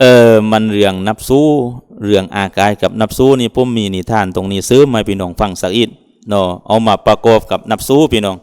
เออ มันเรื่องนับสู้เรื่องอากายกับนับสู้นี่ผมมีนิทานตรงนี้ซื้อมาพี่น้องฟังสักอิดเนาะเอามาประกอบกับนับสู้พี่น้อง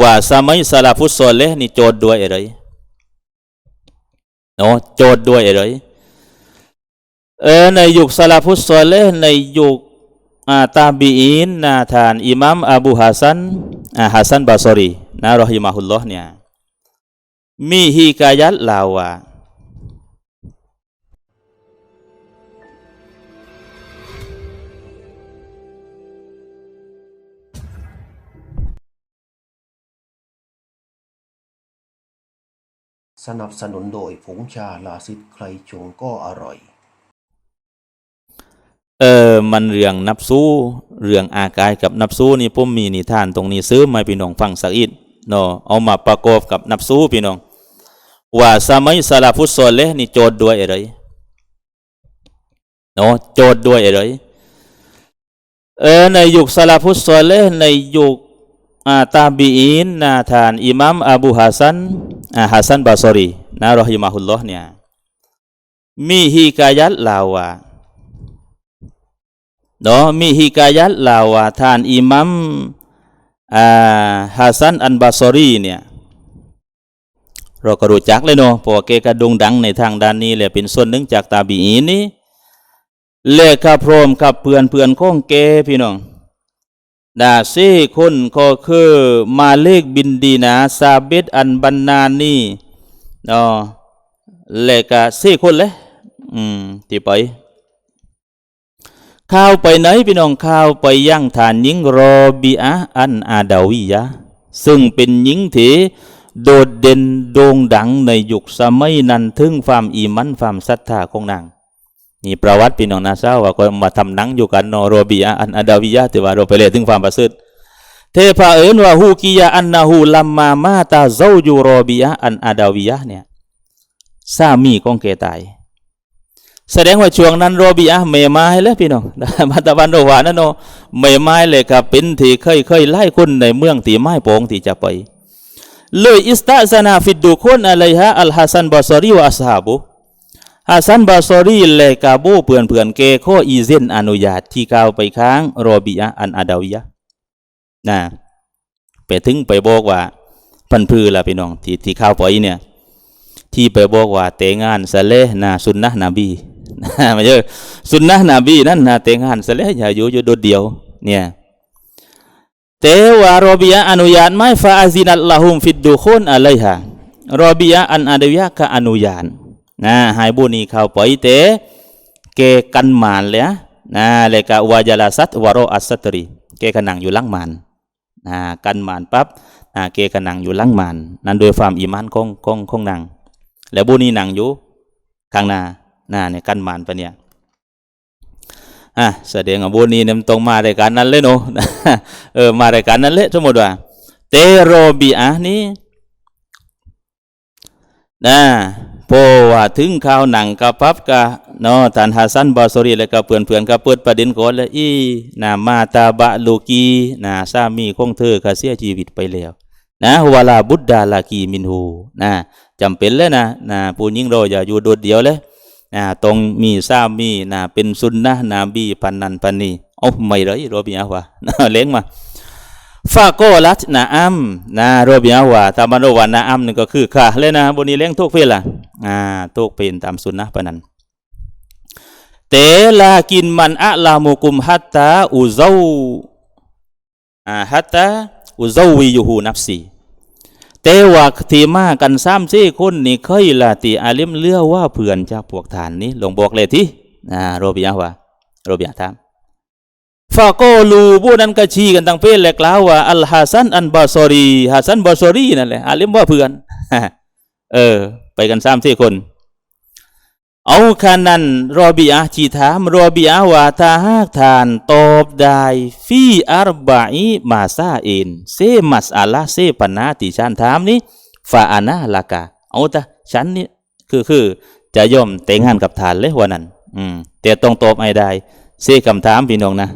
ว่าสมัยสลาฟุตซอลเลนี่โจทย์ด้วยอะไรเนาะโจทย์ด้วยอะไรเออในยุคสลาฟุตซอลเลในยุคอาตาบีอินนาทานอิหมัมอบูฮัสันอาฮัสันบาซอรีนะรอฮิมาฮุลลอฮ์เนี่ยมีฮิกายัตลาวว่า สนับสนุนโดยผงชาลาซิดใครชงก็อร่อย เออ มันเรื่องนับสู้เรื่องอากายกับนับสู้นี่ผมมีนิทานตรงนี้ซื้อมาพี่น้องฟังสักอิดเนาะเอามาประกอบกับนับสู้พี่น้อง ว่าสมัยสลาฟุตซอลเลห์นี่โจทย์ด้วยอะไรเนาะโจทย์ด้วยอะไรเออในยุคสลาฟุตซอลเลในยุค อาตาบีอินนาทานอิหมัมอบูฮัสซันอ่าฮัสซันบาซอรีนะรอฮิมาฮุลลอฮ์เนี่ยมีฮิกายัตลาวาเนาะมีฮิกายัตลาวาท่านอิหมัมอ่าฮัสซันอันบาซอรีเนี่ยเราก็รู้จักเลยเนาะเพราะว่าแกก็โด่งดังในทางด้านนี้แหละเป็นส่วนหนึ่งจากตาบีอีนนี่เลขาพร้อมกับเพื่อนเพื่อนๆของแกพี่น้อง ดาซีคนก็คือมาเลกบินดีนาซาเบตอันบันนานี่เนาะเลขาซีคนเลยอืมที่ไปข้าวไปไหนพี่น้องข้าวไปย่างฐานหญิงรอบีอะอันอาดาวิยะซึ่งเป็นหญิงที่โดดเด่นโด่งดังในยุคสมัยนั้นถึงความอีมันความศรัทธาของนาง นี่ประวัติพี่น้องนาซาว่าก็มาทำหนังอยู่กันนอโรบีอะอันอาดาวิยะแต่ว่าเราไปเรียถึงความประเสริฐเทพาเอินว่าฮูกิยาอันนาฮูลัมมามาตาเจ้าอยู่โรบีอะอันอาดาวิยะเนี่ยสามีของแกตาย แสดงว่าช่วงนั้นโรบีอะไม่ไม้แล้วพี่น้องมาตะวันโรวานั่นเนาะไม่ไม้เลยครับเป็นที่เคยเคยไล่คนในเมืองที่ไม้โปงที่จะไปเลยอิสตาซานาฟิดดูคนอะไรฮะอัลฮัสซันบาซอรีวะอัสฮาบุ ฮัสซันบาซอรีเลกาโบเปื่อนเปื่อนเกโคอีเซนอนุญาตที่กล่าวไปค้างโรบีอะอันอาดาวิยะนะไปถึงไปบอกว่า พันพือละพี่น้องที่ที่ข้าวไปเนี่ย ที่ไปบอกว่าแต่งงานสะเลนาสุนนะนบีไม่ใช่สุนนะนบีนั่นนะแต่งงานสะเลอย่าอยู่อยู่โดดเดียว เนี่ยแต่ว่ารอบียะอนุญาตไหมฟาอาซินัลลาฮุมฟิดดูคนอะไรฮะรอบียะอันอาดวิยะก็อนุญาต นะให้บุนีเข้าไปแต่เกกันมานเลยนะเลยกวาจาลาซัตวารออัสตรีเกขนังอยู่ลังมานนะกันมานปั๊บนะเกขนังอยู่ลังมานนั่นโดยความอีมานของของของนางแล้วบุนีนังอยู่ข้างหน้าน้าเนี่ยกันมานปะเนี่ยอะแสดงว่าบุนีเนี่ยมันตรงมารายการนั้นเลยเนาะเออมารายการนั้นเลยสมมติว่าเตโรบีอะนี้นะ เพว่าถึงข่าวหนังกับพับกะเนาะท่านฮัสซันบาซอรีแล้วก็เพื่อนเพื่อนๆก็เปิดประเด็นก่อนเลยอีนามาตาบะลูกีนาสามีของเธอก็เสียชีวิตไปแล้วนะวลาบุตดาลากีมินหูนะจำเป็นเลยนะนะผู้หญิงเราอย่าอยู่โดดเดียวเลยนะต้องมีสามีนะเป็นสุนนะนาบีพันนันพันนีเอาไม่เลยโรบิอาวะนะเล้งมาฟาโกลัตนาอัมนะโรบิอาวะตามานวานาอัมนี่ก็คือค่ะเลยนะบนนี้เล้งทุกเพล่ะ อ่าทุกเป็นตามสุนนะพันนันเตลากินมันอะลามุกุมฮัตตาอุเซาอ่าฮัตตาอุเซาวิยูฮูนับสีแต่ว่าทีมากันซ้ำซี่คนนี่เคยละตีอาลิมเลือว่าเพื่อนจากพวกฐานนี้ลงบอกเลยที่อ่าโรบิยะว่าโรบิยะถามฟาโกลูผู้นั้นก็ชี้กันตั้งเพศแหลกล่าวว่าอัลฮัสันอันบาซอรีฮัสันบาซอรีนั่นแหละอาลิมว่าเพื่อนเออ ไปกันซ้ำซี่คนเอาคันนั้นรอบีอะจีถามรอบีอะว่าถ้าหากทานตอบได้ฟีอารบะอีมาซาเอนเซมัสอาลาเซปนาที่ฉันถามนี้ฟาอานาลากาเอาต่ฉันนี่คือคือจะย่อมแต่งงานกับทานเลยวันนั้น อืมแต่ต้องตอบไม่ได้เซคำถามพี่น้องนะ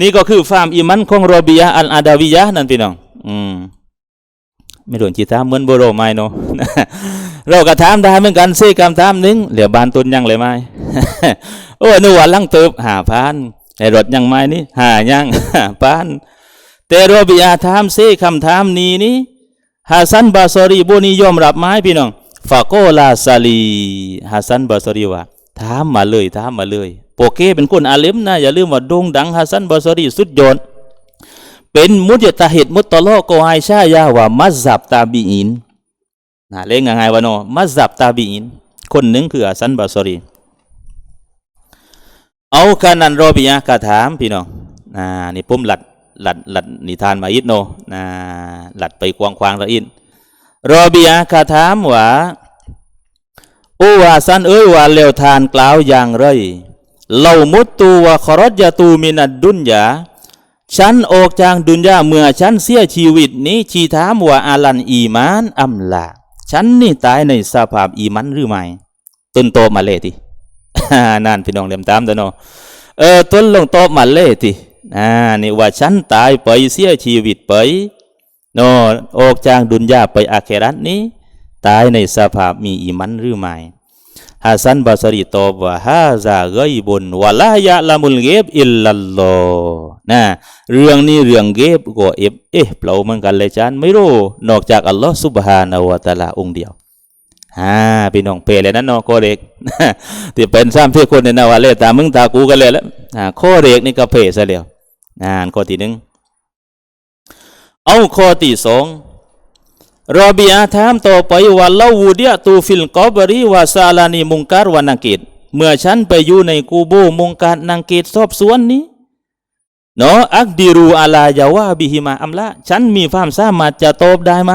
นี่ก็คือฟาร์มอิมันของรอบียะอัลอาดาวิยะนั่นพี่น้อง อืม ไม่โดนจีตามเหมือนโบโรไม่เนาะเราก็ถามได้เหมือนกันซี่คำถามหนึงเหลือบานตุนยังเลยไหมโอ้นึกว่าลังเติบหาพันไอรถยังไม่นี่หายังพันแต่โรบิอาถามซี่คำถามนี้นี่ฮัสซันบาซอรีโบนิยอมรับไหมพี่น้องฟาโกลาซาลีฮัสซันบาซอรีว่าถามมาเลยถามมาเลยโปเกเป็นคนอาเลมนะอย่าลืมว่าโด่งดังฮัสซันบาซอรีสุดยอด เป็นมุจตาฮิดมุตตลอโกไอชายาว่ามัซซับตาบีอินนะเล่งยังไงวะเนาะมัซซับตาบีอิน คนหนึ่งคืออาสันบาซอรีเอาการนันโรบิยะกาถามพี่น้องนะนี่ผมหลัดหลัดหลัดนิทานมาอิดโนนะหลัดไปกวางควางละอินโรบิยะกาถามว่าโอ้อาสันเอ้ยว่าเลวทานกล่าวอย่างไรเหล่ามุตตูวะครจยาตูมินัดดุนยา ฉันออกจากดุนยาเมื่อฉันเสียชีวิตนี้ชีถามว่าอาลันอีมานอัมลาฉันนี่ตายในสภาพอีมันหรือไม่ต้นโตมาเลยทีนั่นพี่น้องเล่มตามตัวเนาะเออต้นลงโตมาเลยทีอ่านี่ว่าฉันตายไปเสียชีวิตไปนาะออกจากดุนยาไปอาเครัตนี้ ตายในสภาพมีอีมันหรือไม่ ฮัสซันบาสรีตอบว่าฮาซาไกบุนวะลายะละมุลเกบอิลลัลลอฮ์นะเรื่องนี้เรื่องเกบก็เอฟเอ๊ะเปล่าเหมือนกันเลยจานไม่รู้นอกจากอัลลอฮ์ซุบฮานะฮูวะตะอาลาองค์เดียวฮ่าพี่น้องเปรเลยนะเนาะข้อเด็กที่เป็นซ้ำที่อคนในนาวาเลตามึงตากูกันเลยแล้วอ่าข้อเด็กนี่ก็เพซะแล้วอ่านข้อที่หนึ่งเอาข้อที่สอง รอบีอาถามต่อไปว่าเล่าวูเดียตูฟิลกอบรีวาซาลานีมุงการวานังกิดเมื่อฉันไปอยู่ในกูโบมุงการนังกิดสอบสวนนี้เนาะอักดิรูอาลายาวาบิฮิมาอัมละฉันมีความสามารถจะตอบได้ไหม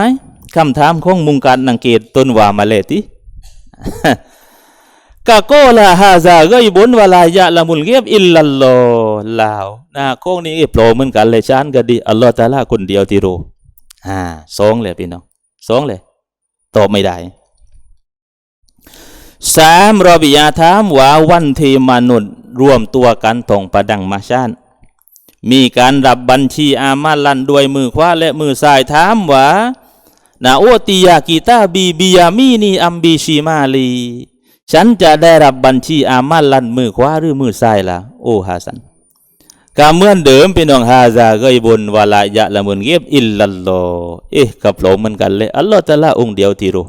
คำถามของมุงการนังกิดต้นว่ามาเลติกะโกลาฮาซาเกยบุนวาลายะละมุลเก็บอิลลัลลอลาวนะโคงนี้โผล่เหมือนกันเลยฉันก็ดีอัลลอฮ์ตาลาคนเดียวที่รู้อ่าสองเลยพี่น้อง สองเลยตอบไม่ได้สามรอบิยาถามว่าวันที่มนุษย์รวมตัวกันตรงประดังมาชานมีการรับบัญชีอามาลันด้วยมือขวาและมือซ้ายถามว่านาโอติยากีตาบีบิยามีนีอัมบีชิมาลี ฉันจะได้รับบัญชีอามาลันมือขวาหรือมือซ้ายล่ะ โอฮาสัน ก็เมื่อนเดิมพี่น้องฮาซาเกยบนวาลายะละมุนเก็บอิลลัลลอเอ๊ะกับเราเหมือนกันเลยอัลลอฮ์ตะลาองค์เดียวที่รู้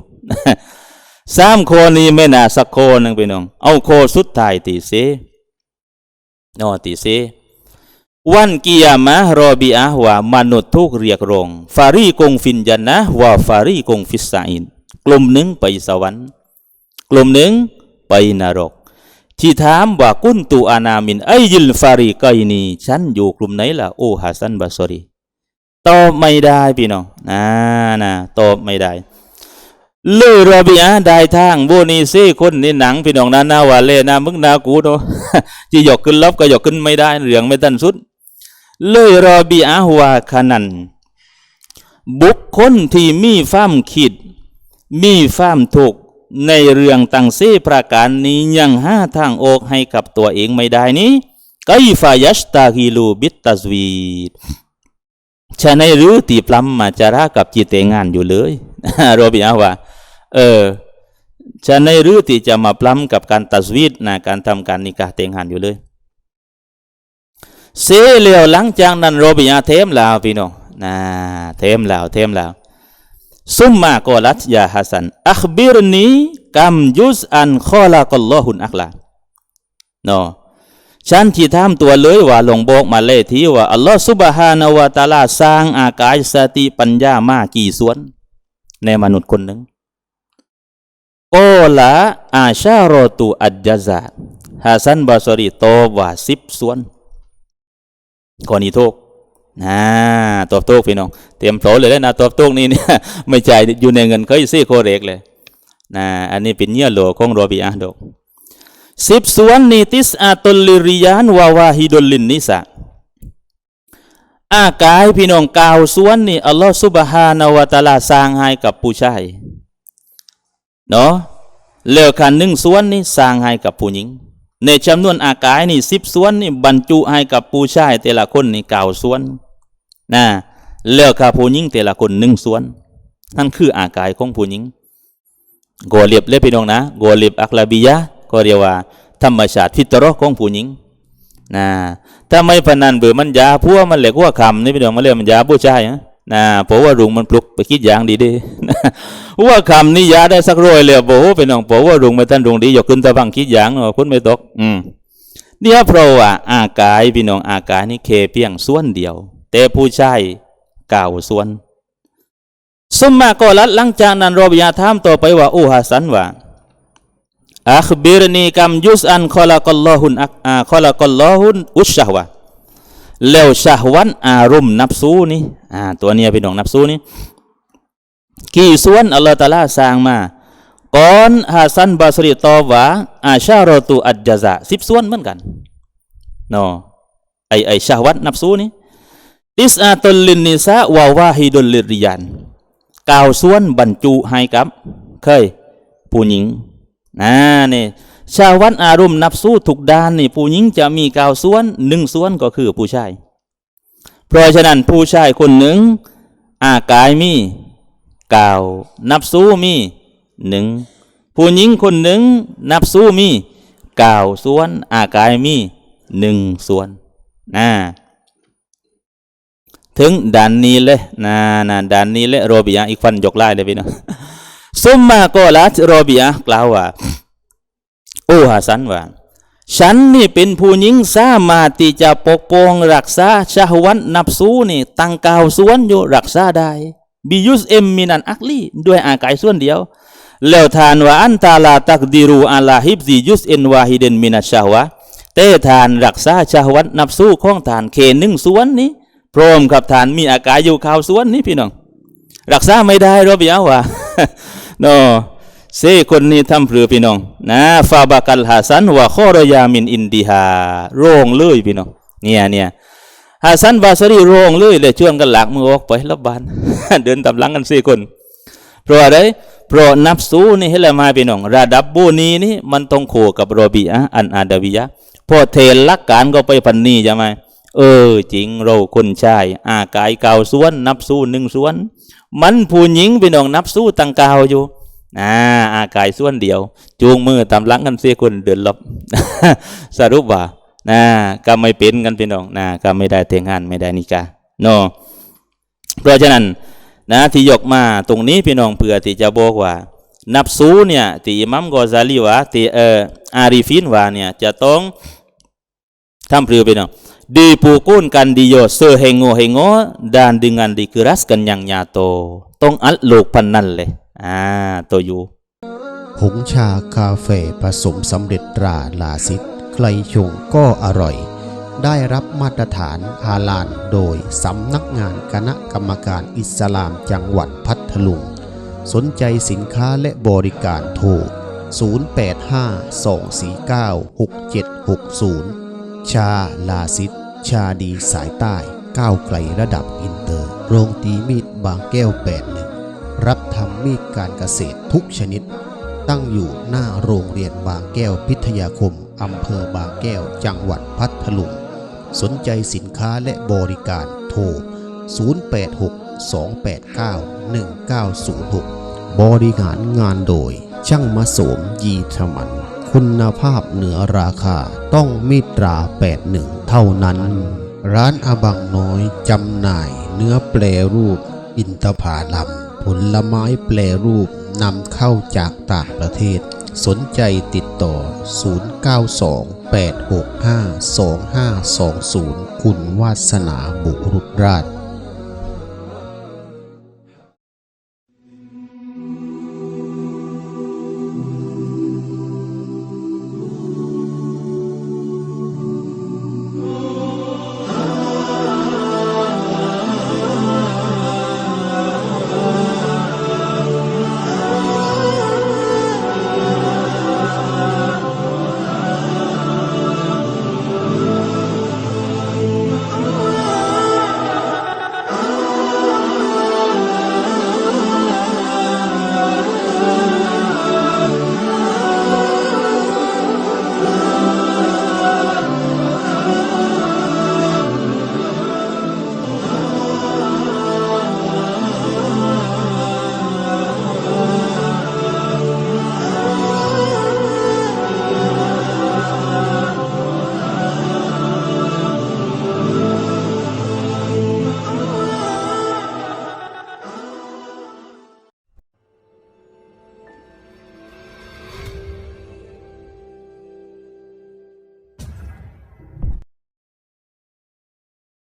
สามโคนี้ไม่น่าสักโคนึงพี่น้อง เอาโคสุดท้ายตีเซนอตีเซวันกิยามะรอบิอะว่ามนุษย์ทุกเรียกร้องฟารีกงฟินจันนะว่าฟารีกงฟิสซาอิน กลุ่มหนึ่งไปสวรรค์ กลุ่มหนึ่งไปนรก ที่ถามว่ากุนตูอานามินไอยิลฟารีกอยนีฉันอยู่กลุ่มไหนล่ะโอ้ฮัสันบาซอรีตอบไม่ได้พี่น้องนะนะตอบไม่ได้เลยรอบิอาได้ทางโบนีซ่คนในหนังพี่น้องนานาว่าเล่นามึงนากูเนาะจะยกขึ้นลบก็หยกขึ้นไม่ได้เหลืองไม่ตันสุดเลยรอบิอาว่าขนันบุคคลที่มีความคิดมีความถูก ในเรื่องต่างเสประการนี้ยังห้าทางออกให้กับตัวเองไม่ได้นี้ไกฟายัสตาฮิลูบิตตาสวีดฉะนั้นหรือตีปลัมมาจาระกับจิตแต่งงานอยู่เลยโรบิอาว่าเออฉะนั้นหรือที่จะมาปลัมกับการตัสวีดนะการทำการนิกาแต่งงานอยู่เลยเสเลียวหลังจากนั้นโรบิอาเทมลาวพี่น้องนะเทมลาวเทมลาว ซุมมาโกลัตยาฮัสันอัคบิรนีกัมยุสอันขอลากัลลอฮุนอักลาเนาะฉันที่ถามตัวเลยว่าลงบอกมาเลยที่ว่าอัลลอฮฺซุบฮานาวะตาลาสร้างอากายสติปัญญามากี่ส่วน ในมนุษย์คนหนึ่งโอละอาชาโรตุอัจจซาฮัสันบาซอรีโตว่าสิบส่วนข้อนี้ถูก นะตอบโต้พี่น้องเตรียมโผล่เลยนะตอบโต้นี่เนี่ยไม่ใจายอยู่ในเงินเคยซี่โคเรกเลยนะอันนี้เป็นเนื้อโลของโรบิอาดอกสิบส่วนนิติสอาตุลลิริยานวาวาฮิดลลินนิสะอากายพี่น้องกาวส่วนนี่อัลลอฮฺซุบฮานาวะตาลาสร้างให้กับผู้ชายเนาะแล้วคันหนึ่งส่วนนี่สร้างให้กับผู้หญิง ในจำนวนอากายนี่สิบส่วนนี่บรรจุให้กับผู้ชายแต่ละคนนี่เก่าส่วน นะแล้วกับผู้หญิงแต่ละคนหนึ่งส่วน นั่นคืออากายของผู้หญิงโกเลียบเลยพี่น้องนะโกเลียบอักลาบียะก็เรียกว่า ธรรมชาติฟิตรอของผู้หญิงนะถ้าไม่พนันเบื่อมันยาพัวมันเหล็กว่าคำนี่พี่น้องมาเรียกมันยาผู้ชายนะนะเพราะว่ารุงมันปลุกไปคิดอย่างดีดีว่าคำนี้ยาได้สักร้อยเลยบอกว่าเป็นน้องบอกว่ารุงไม่ทันรุงดียกขึ้นตะบังคิดอย่างว่าคุณไม่ตก อืมเนี่ยเพราะว่าอากายพี่น้องอากายนี่เคเพียงส่วนเดียว แต่ผู้ชายเก่าวส่วนสมมาก็ลัดหลังจากนั้นรบิยาถามต่อไปว่าอูฮัสันว่าอัคบิรนีกัมยุสอันคอลากัลลอฮุนอักอาคอลากัลลอฮุนอุชชะฮวะแล้วชะฮวันอารมณ์นับซูนี่อ่าตัวเนี้ยพี่น้องนับซูนี่กี่ส่วนอัลลอฮฺตาลาสร้างมาก่อนฮัสันบาสรีตอว่าอาชารอตุอัจจซะสิบส่วนเหมือนกันเนาะไอไอชะฮวัตนับซูนี่ ติสอาตุลินนิซาวาวาฮิดุลลิริยันกาวส่วนบรรจุให้กับ เคย ผู้หญิงนะนี่ชาววันอารมณ์นับสู้ทุกด้านนี่ผู้หญิงจะมีกาวส่วนหนึ่งส่วนก็คือผู้ชาย เพราะฉะนั้นผู้ชายคนหนึ่ง อากายมีกาวนับสู้มีหนึ่งผู้หญิงคนหนึ่งนับสู้มีกาวส่วนอากายมีหนึ่งส่วนนะ ถึงด่านนี้เลยนะนะด่านนี้เลยโรบิยะอีกฟันยกไล่เลยพี่น้องซุมมาก็ลัดโรบิยะกล่าวว่าโอ้ฮัสซันว่าฉันนี่เป็นผู้หญิงสามารถที่จะปกป้องรักษาชาวันนับสู้นี่ตั้งกาวส่วนอยู่รักษาได้บิยุสเอ็มมินันอักลีด้วยอากายส่วนเดียว แล้วทานว่าอันตาลาตักดิรูอาลาฮิบซียุสเอ็นวาฮิเดนมินัชาวะเตทานรักษาชาวันนับสู้ของทานเคหนึ่งส่วนนี้ พร้อมกับฐานมีอากายอยู่ข่าวสวนนี่พี่น้อง รักษาไม่ได้รบยาวว่ะโนเซคนนี้ทำเพื่อพี่น้องนะฟาบากัลฮาซันว่าข้อรยามินอินดีฮาโรงเลยพี่น้องเนี่ยเนี่ยฮาซันบาสรีโรงเลยเลยช่วนกันหลักมือออกไปรับบานเดินตามหลังกันสี่คน เพราะอะไรเพราะนับสูนี่ให้ละมาพี่น้องระดับบูนีนี่มันต้องโคกับโรบีอะอันอาดาวิยะพอเทลักการก็ไปพันนี้ใช่ไหม เออ จริงเราคนชาย อากายเก่าส่วน นับสู้หนึ่งส่วน มันผู้หญิงพี่น้องนับสู้ตังกาวอยู่อ่าอากายส่วนเดียว จูงมือตามหลังกันเสียคนเดินหลบสรุปว่านะก็ไม่เป็นกันพี่น้องนะก็ไม่ได้เทงานไม่ได้นิกาโนเพราะฉะนั้นนะที่ยกมาตรงนี้พี่น้องเพื่อที่จะบอกว่า นับสู้เนี่ยที่อิมัมกอซาลีว่าที่เอออาริฟินว่าเนี่ยจะต้องทำเพื่อพี่น้อง dipukulkan dia sehengo-hengo dan dengan dikeraskan yang nyato ต้องอัดลูกพันนั่นเลยอ่าตัวอยู่ผงชาคาเฟ่ผสมสำเร็จตราลาซิดใครชงก็อร่อย ได้รับมาตรฐานฮาลาลโดยสำนักงานคณะกรรมการอิสลามจังหวัดพัทลุง สนใจสินค้าและบริการโทร 0852496760 ชาลาซิดชาดีสายใต้ ก้าวไกลระดับอินเตอร์ โรงตีมีดบางแก้ว81รับทำมีดการเกษตรทุกชนิด ตั้งอยู่หน้าโรงเรียนบางแก้วพิทยาคม อำเภอบางแก้ว จังหวัดพัทลุง สนใจสินค้าและบริการโทร 0862891906 บริหารงานโดยช่างมาโสมยีธมัน คุณภาพเหนือราคาต้องมีตรา 81 เท่านั้น ร้านอาบังน้อยจำหน่ายเนื้อแปรรูป อินทผาลัมผลไม้แปรรูปนำเข้าจากต่างประเทศ สนใจติดต่อ 0928652520 คุณวาสนาบุรุษราช